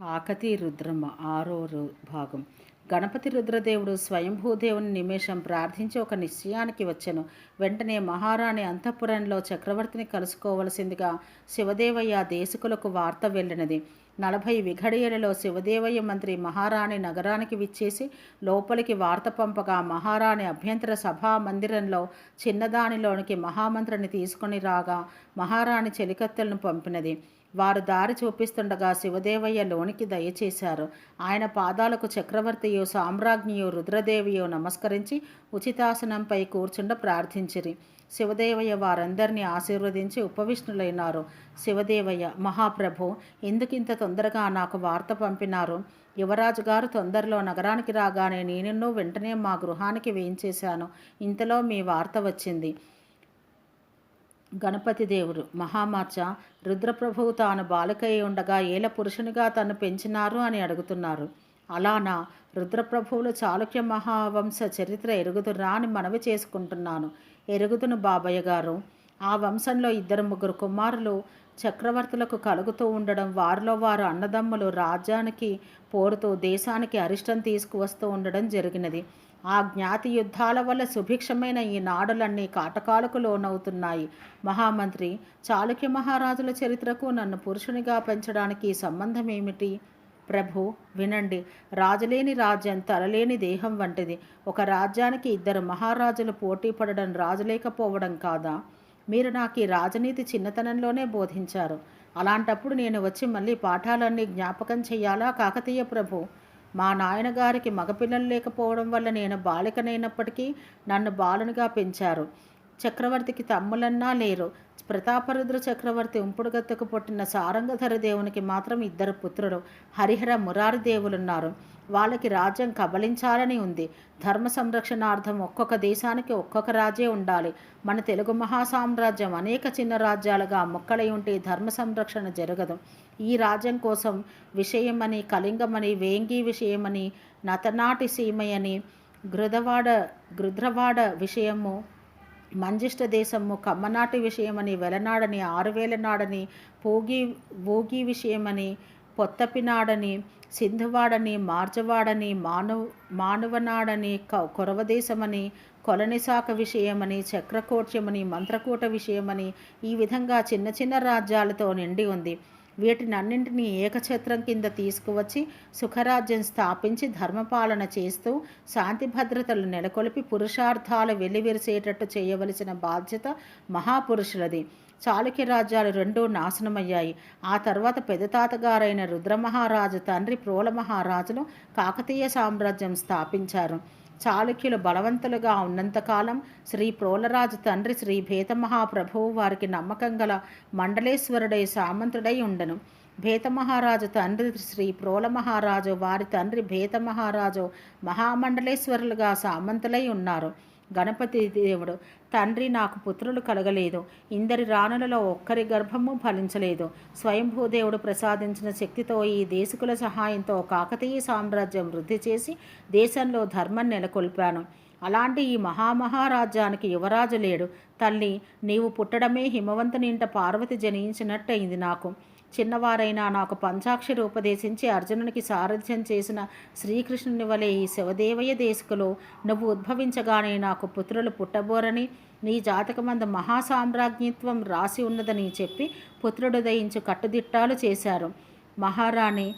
కాకతీ రుద్రమ్మ ఆరో భాగం. గణపతి రుద్రదేవుడు స్వయంభూదేవుని నిమేషం ప్రార్థించి ఒక నిశ్చయానికి వచ్చెను. వెంటనే మహారాణి అంతఃపురంలో చక్రవర్తిని కలుసుకోవలసిందిగా శివదేవయ్య దేశకులకు వార్త వెళ్ళినది నలభై విఘడియలలో శివదేవయ్య మంత్రి మహారాణి నగరానికి విచ్చేసి లోపలికి వార్త పంపగా మహారాణి అభ్యంతర సభా మందిరంలో చిన్నదానిలోనికి మహామంత్రిని తీసుకొని రాగా మహారాణి చెలికత్తెలను పంపినది. వారు దారి చూపిస్తుండగా శివదేవయ్య లోనికి దయచేశారు. ఆయన పాదాలకు చక్రవర్తియు సామ్రాజ్ఞియు రుద్రదేవియు నమస్కరించి ఉచితాసనంపై కూర్చుండ ప్రార్థించిరి. శివదేవయ్య వారందరినీ ఆశీర్వదించి ఉపవిష్ణులైనారు. శివదేవయ్య మహాప్రభు ఎందుకింత తొందరగా నాకు వార్త పంపినారు? యువరాజు గారు తొందరలో నగరానికి రాగానే నేను వెంటనే మా గృహానికి వేయించేశాను. ఇంతలో మీ వార్త వచ్చింది. గణపతి దేవుడు. మహామార్చ రుద్రప్రభువు తాను బాలికై ఉండగా ఏల పురుషునిగా తను పెంచినారు అని అడుగుతున్నారు. అలానా రుద్రప్రభువులు చాళుక్య మహావంశ చరిత్ర ఎరుగుదురా అని మనవి చేసుకుంటున్నాను. ఎరుగుదును బాబయ్య గారు. ఆ వంశంలో ఇద్దరు ముగ్గురు కుమారులు చక్రవర్తులకు కలుగుతూ ఉండడం వారిలో వారు అన్నదమ్ములు రాజ్యానికి పోరుతూ దేశానికి అరిష్టం తీసుకువస్తూ ఉండడం జరిగినది. ఆ జ్ఞాతి యుద్ధాల వల్ల సుభిక్షమైన ఈ నాడులన్నీ కాటకాలకు లోనవుతున్నాయి. మహామంత్రి చాళుక్య మహారాజుల చరిత్రకు నన్ను పురుషునిగా పెంచడానికి సంబంధం ఏమిటి ప్రభు వినండి. రాజులేని రాజ్యం తలలేని దేహం వంటిది. ఒక రాజ్యానికి ఇద్దరు మహారాజులు పోటీ పడడం రాజులేకపోవడం కాదా? మీరు నాకు ఈ రాజనీతి చిన్నతనంలోనే బోధించారు. అలాంటప్పుడు నేను వచ్చి మళ్ళీ పాఠాలన్నీ జ్ఞాపకం చేయాలా కాకతీయ ప్రభు? మా నాయనగారికి మగపిల్లలు లేకపోవడం వల్ల నేను బాలికనైనప్పటికీ నన్ను బాలునిగా పెంచారు. చక్రవర్తికి తమ్ములన్నా లేరు. ప్రతాపరుద్ర చక్రవర్తి ఉంపుడుగత్తకు పుట్టిన సారంగధర దేవునికి మాత్రం ఇద్దరు పుత్రులు. హరిహర మురారి దేవులున్నారు. వాళ్ళకి రాజ్యం కబలించాలని ఉంది. ధర్మ సంరక్షణార్థం ఒక్కొక్క దేశానికి ఒక్కొక్క రాజే ఉండాలి. మన తెలుగు మహాసామ్రాజ్యం అనేక చిన్న రాజ్యాలుగా మొక్కలై ఉంటే ధర్మ సంరక్షణ జరగదు. ఈ రాజ్యం కోసం విషయమని కళింగమని వేంగి విషయమని నతనాటి సీమయని గృదవాడ గృధ్రవాడ విషయము మంజిష్ట దేశము కమ్మనాటి విషయమని వెలనాడని ఆరువేలనాడని పోగి భోగి విషయమని పొత్తపినాడని సింధువాడని మార్జవాడని మానవ మానవనాడని క- కొరవదేశమని కొలనిశాఖ విషయమని చక్రకోట్యమని మంత్రకూట విషయమని ఈ విధంగా చిన్న చిన్న రాజ్యాలతో నిండి ఉంది. వీటినన్నింటినీ ఏకఛత్రం కింద తీసుకువచ్చి సుఖరాజ్యం స్థాపించి ధర్మపాలన చేస్తూ శాంతి భద్రతలు నెలకొల్పి పురుషార్థాలు వెల్లివిరిసేటట్టు చేయవలసిన బాధ్యత మహాపురుషులది. చాళుక్య రాజ్యాలు రెండూ నాశనమయ్యాయి. ఆ తర్వాత పెదతాతగారైన రుద్రమహారాజు తండ్రి ప్రోల మహారాజులు కాకతీయ సామ్రాజ్యం స్థాపించారు. చాళుక్యులు బలవంతులుగా ఉన్నంతకాలం శ్రీ ప్రోలరాజు తండ్రి శ్రీ భేతమహాప్రభువు వారికి నమ్మకం గల మండలేశ్వరుడై సామంతుడై ఉండను. భేతమహారాజు తండ్రి శ్రీ ప్రోల మహారాజు వారి తండ్రి భేతమహారాజు మహామండలేశ్వరులుగా సామంతులై ఉన్నారు. గణపతి దేవుడు తండ్రి నాకు పుత్రులు కలగలేదు. ఇందరి రాణులలో ఒక్కరి గర్భము ఫలించలేదు. స్వయంభూదేవుడు ప్రసాదించిన శక్తితో ఈ దేశకుల సహాయంతో కాకతీయ సామ్రాజ్యం వృద్ధి చేసి దేశంలో ధర్మం నెలకొల్పాను. అలాంటి ఈ మహామహారాజ్యానికి యువరాజు లేడు. తల్లి నీవు పుట్టడమే హిమవంతునింట పార్వతి జనించినట్టయింది నాకు. చిన్నవారైనా నాకు పంచాక్షరి ఉపదేశించి అర్జునునికి సారథ్యం చేసిన శ్రీకృష్ణుని వలె ఈ శివదేవయ్య దేశకులు నువ్వు ఉద్భవించగానే నాకు పుత్రులు పుట్టబోరని నీ జాతకమంద మహాసామ్రాజ్ఞిత్వం రాసి ఉన్నదని చెప్పి పుత్రుడు దయించు కట్టుదిట్టాలు చేశారు. మహారాణి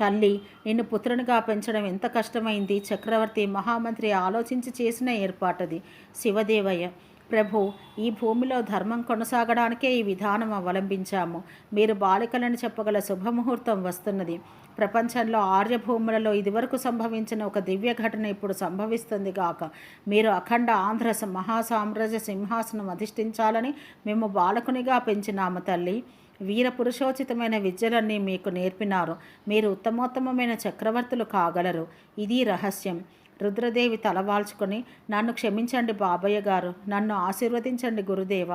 తల్లి నిన్ను పుత్రునిగా పెంచడం ఎంత కష్టమైంది? చక్రవర్తి మహామంత్రి ఆలోచించి చేసిన ఏర్పాటది. శివదేవయ్య ప్రభు ఈ భూమిలో ధర్మం కొనసాగడానికే ఈ విధానం అవలంబించాము. మీరు బాలికలను చెప్పగల శుభముహూర్తం వస్తున్నది. ప్రపంచంలో ఆర్యభూములలో ఇదివరకు సంభవించిన ఒక దివ్య ఘటన ఇప్పుడు సంభవిస్తుంది గాక. మీరు అఖండ ఆంధ్ర మహాసామ్రాజ్య సింహాసనం అధిష్ఠించాలని మేము బాలకునిగా పెంచినాము తల్లి. వీర పురుషోచితమైన విద్యలన్నీ మీకు నేర్పినారు. మీరు ఉత్తమోత్తమమైన చక్రవర్తులు కాగలరు. ఇది రహస్యం. రుద్రదేవి తలవాల్చుకొని నన్ను క్షమించండి బాబయ్య గారు నన్ను ఆశీర్వదించండి గురుదేవ.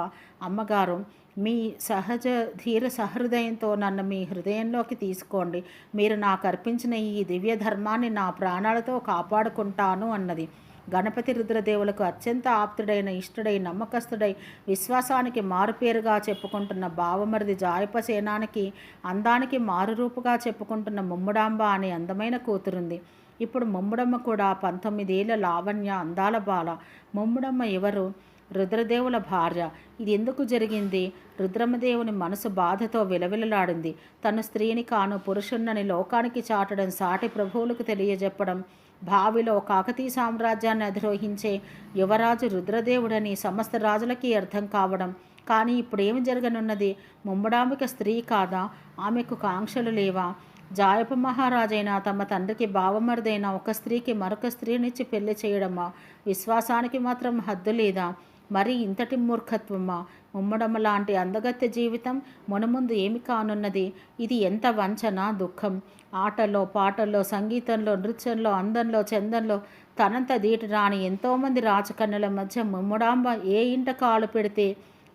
అమ్మగారు మీ సహజ ధీర సహృదయంతో నన్ను మీ హృదయంలోకి తీసుకోండి. మీరు నాకు అర్పించిన ఈ దివ్య ధర్మాన్ని నా ప్రాణాలతో కాపాడుకుంటాను అన్నది. గణపతి రుద్రదేవులకు అత్యంత ఆప్తుడైన ఇష్టడై నమ్మకస్తుడై విశ్వాసానికి మారుపేరుగా చెప్పుకుంటున్న బావమరిది జాయపసేనానికి అందానికి మారురూపుగా చెప్పుకుంటున్న ముమ్ముడాంబ అనే అందమైన కూతురుంది. ఇప్పుడు ముమ్ముడమ్మ కూడా పంతొమ్మిదేళ్ళ లావణ్య అందాల బాల. ముమ్ముడమ్మ ఎవరు? రుద్రదేవుల భార్య. ఇది ఎందుకు జరిగింది? రుద్రమదేవుని మనసు బాధతో విలవిలలాడింది. తను స్త్రీని కాను పురుషుణ్ణని లోకానికి చాటడం సాటి ప్రభువులకు తెలియజెప్పడం భావిలో కాకతీయ సామ్రాజ్యాన్ని అధిరోహించే యువరాజు రుద్రదేవుడని సమస్త రాజులకి అర్థం కావడం. కానీ ఇప్పుడేమి జరగనున్నది? ముమ్మడాంబిక స్త్రీ కాదా? ఆమెకు కాంక్షలు లేవా? జాయప మహారాజైన తమ తండ్రికి భావమరుదైన ఒక స్త్రీకి మరొక స్త్రీనిచ్చి పెళ్ళి చేయడమా? విశ్వాసానికి మాత్రం హద్దు లేదా? మరి ఇంతటి మూర్ఖత్వమా? ఉమ్మడమ్మ లాంటి అందగత్య జీవితం మునముందు ఏమి కానున్నది? ఇది ఎంత వంచన దుఃఖం. ఆటల్లో పాటల్లో సంగీతంలో నృత్యంలో అందంలో చందంలో తనంత దీటి రాని ఎంతోమంది రాజకన్నుల మధ్య ముమ్మడాంబ ఏ ఇంట కాలు పెడితే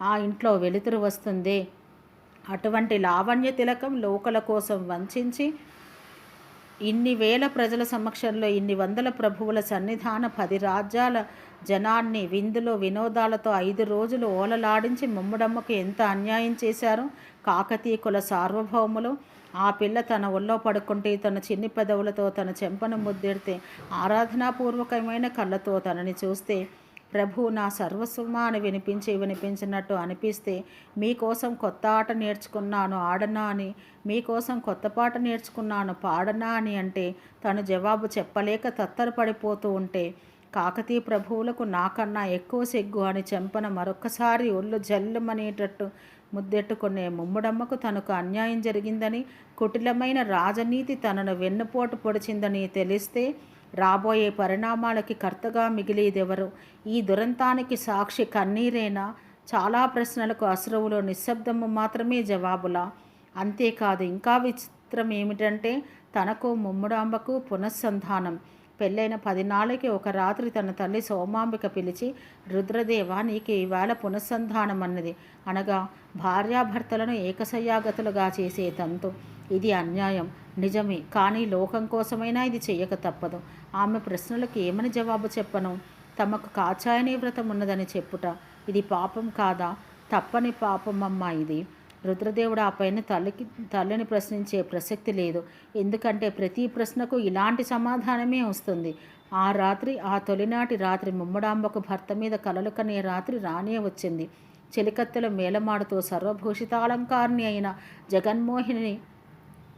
ఆ ఇంట్లో వెలుతురు వస్తుంది? అటువంటి లావణ్య తిలకం లోకల కోసం వంచించి ఇన్ని వేల ప్రజల సమక్షంలో ఇన్ని వందల ప్రభువుల సన్నిధాన పది రాజ్యాల జనాన్ని విందులో వినోదాలతో ఐదు రోజులు ఓలలాడించి ముమ్మడమ్మకు ఎంత అన్యాయం చేశారో కాకతీకుల సార్వభౌములు. ఆ పిల్ల తన ఒళ్ళో పడుకుంటే తన చిన్ని పెదవులతో తన చెంపను ముద్దెడితే ఆరాధనాపూర్వకమైన కళ్ళతో తనని చూస్తే ప్రభు నా సర్వస్వమా అని వినిపించి వినిపించినట్టు అనిపిస్తే మీకోసం కొత్త ఆట నేర్చుకున్నాను ఆడనా అని. మీకోసం కొత్త పాట నేర్చుకున్నాను పాడనా అని అంటే తను జవాబు చెప్పలేక తత్తరపడిపోతూ ఉంటే కాకతీయ ప్రభువులకు నాకన్నా ఎక్కువ సిగ్గు అని చెంపన మరొక్కసారి ఒళ్ళు జల్లుమనేటట్టు ముద్దెట్టుకునే ముమ్ముడమ్మకు తనకు అన్యాయం జరిగిందని కుటిలమైన రాజనీతి తనను వెన్నుపోటు పొడిచిందని తెలిస్తే రాబోయే పరిణామాలకి కర్తగా మిగిలేదెవరు? ఈ దురంతానికి సాక్షి కన్నీరేనా? చాలా ప్రశ్నలకు అశ్రువులో నిశ్శబ్దము మాత్రమే జవాబులా? అంతేకాదు ఇంకా విచిత్రం ఏమిటంటే తనకు ముమ్ముడాంబకు పునఃసంధానం. పెళ్ళైన పది నాళ్ళకి ఒక రాత్రి తన తల్లి సోమాంబిక పిలిచి రుద్రదేవ నీకు ఇవాళ పునఃసంధానం అన్నది అనగా భార్యాభర్తలను ఏకసయ్యాగతులుగా చేసే తంతు. ఇది అన్యాయం. నిజమే కానీ లోకం కోసమైనా ఇది చెయ్యక తప్పదు. ఆమె ప్రశ్నలకు ఏమని జవాబు చెప్పను? తమకు కాచాయనే వ్రతం ఉన్నదని చెప్పుట. ఇది పాపం కాదా? తప్పని పాపమమ్మా ఇది. రుద్రదేవుడు ఆ పైన తల్లికి తల్లిని ప్రశ్నించే ప్రసక్తి లేదు. ఎందుకంటే ప్రతి ప్రశ్నకు ఇలాంటి సమాధానమే వస్తుంది. ఆ రాత్రి ఆ తొలినాటి రాత్రి ముమ్మడాంబకు భర్త మీద కలలు కనే రాత్రి రానే వచ్చింది. చెలికత్తెల మేలమాడుతూ సర్వభూషితాలంకారిణి అయిన జగన్మోహిని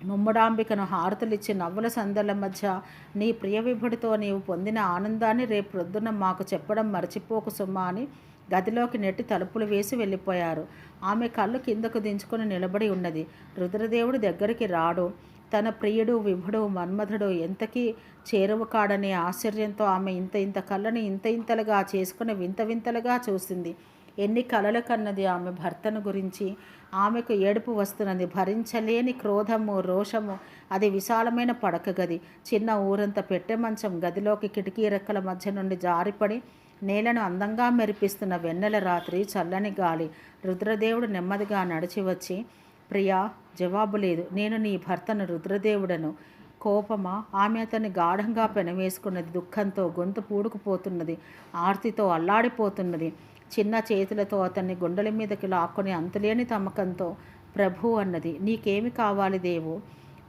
ముమ్మడాంబికను హారతులిచ్చి నవ్వుల సందర్ల మధ్య నీ ప్రియ విభుడితో నీవు పొందిన ఆనందాన్ని రేపు ప్రొద్దున మాకు చెప్పడం మర్చిపోకు సుమ్మా అని గదిలోకి నెట్టి తలుపులు వేసి వెళ్ళిపోయారు. ఆమె కళ్ళు కిందకు దించుకొని నిలబడి ఉన్నది. రుద్రదేవుడి దగ్గరికి రాడు. తన ప్రియుడు విభుడు మన్మధుడు ఎంతకీ చేరువ కాడనే ఆశ్చర్యంతో ఆమె ఇంత ఇంత కళ్ళని ఇంత ఇంతలుగా చేసుకుని వింత వింతలుగా చూసింది. ఎన్ని కలలు కన్నది ఆమె భర్తను గురించి. ఆమెకు ఏడుపు వస్తున్నది. భరించలేని క్రోధము రోషము అది విశాలమైన పడక గది. చిన్న ఊరంత పెట్టె మంచం గదిలోకి కిటికీ రెక్కల మధ్య నుండి జారిపడి నేలను అందంగా మెరిపిస్తున్న వెన్నెల రాత్రి చల్లని గాలి. రుద్రదేవుడు నెమ్మదిగా నడిచి వచ్చి ప్రియా జవాబు లేదు. నేను నీ భర్తను రుద్రదేవుడను. కోపమా? ఆమె అతన్ని గాఢంగా పెనవేసుకున్నది. దుఃఖంతో గొంతు పూడుకుపోతున్నది. ఆర్తితో అల్లాడిపోతున్నది. చిన్న చేతులతో అతన్ని గుండెల మీదకి లాక్కొని అంతులేని తమ్మకంతో ప్రభు అన్నది నీకేమి కావాలి దేవు?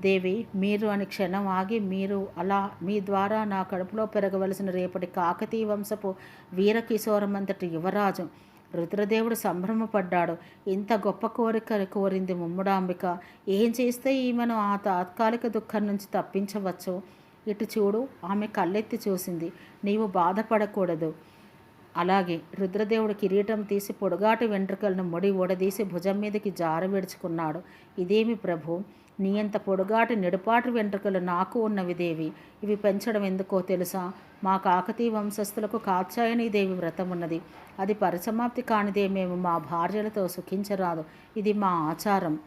దేవి మీరు అని క్షణం ఆగి మీరు అలా మీ ద్వారా నా కడుపులో పెరగవలసిన రేపటి కాకతీయ వంశపు వీరకిశోరమంతటి యువరాజు రుద్రదేవుడు సంభ్రమపడ్డాడు. ఇంత గొప్ప కోరిక కోరింది ముమ్ముడాంబిక. ఏం చేస్తే ఈమెను ఆ తాత్కాలిక దుఃఖం నుంచి తప్పించవచ్చు? ఇటు చూడు ఆమె కళ్ళెత్తి చూసింది. నీవు బాధపడకూడదు. అలాగే రుద్రదేవుడు కిరీటం తీసి పొడుగాటి వెంట్రుకలను ముడి ఊడదీసి భుజం మీదకి జార విడుచుకున్నాడు. ఇదేమి ప్రభు? నీ అంత పొడుగాటి నిడుపాటి వెంట్రుకలు నాకు ఉన్నవి దేవి. ఇవి పెంచడం ఎందుకో తెలుసా? మా కాకతీయ వంశస్థులకు కాచాయని దేవి వ్రతం ఉన్నది అది పరిసమాప్తి కానిదే మేము మా భార్యలతో సుఖించరాదు. ఇది మా ఆచారం.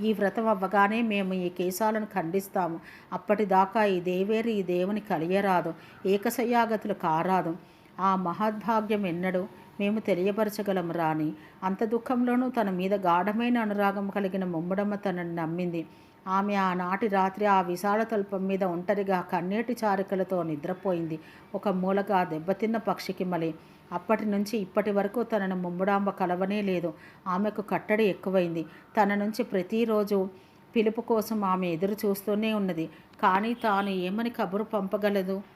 ఈ వ్రతం అవ్వగానే మేము ఈ కేశాలను ఖండిస్తాము. అప్పటిదాకా ఈ దేవేరి ఈ దేవుని కలియరాదు. ఏకశయాగతులు కారాదు. ఆ మహద్భాగ్యం ఎన్నడూ మేము తెలియపరచగలం రాని అంత దుఃఖంలోనూ తన మీద గాఢమైన అనురాగం కలిగిన ముమ్మడమ్మ తనని నమ్మింది. ఆమె ఆనాటి రాత్రి ఆ విశాల తల్పం మీద ఒంటరిగా కన్నీటి చారికలతో నిద్రపోయింది. ఒక మూలగా దెబ్బతిన్న పక్షికి మలి అప్పటి నుంచి ఇప్పటి వరకు తనను ముమ్ముడాంబ కలవనే లేదు. ఆమెకు కట్టడి ఎక్కువైంది. తన నుంచి ప్రతిరోజు పిలుపు కోసం ఆమె ఎదురు చూస్తూనే ఉన్నది. కానీ తాను ఏమని కబురు పంపగలదు?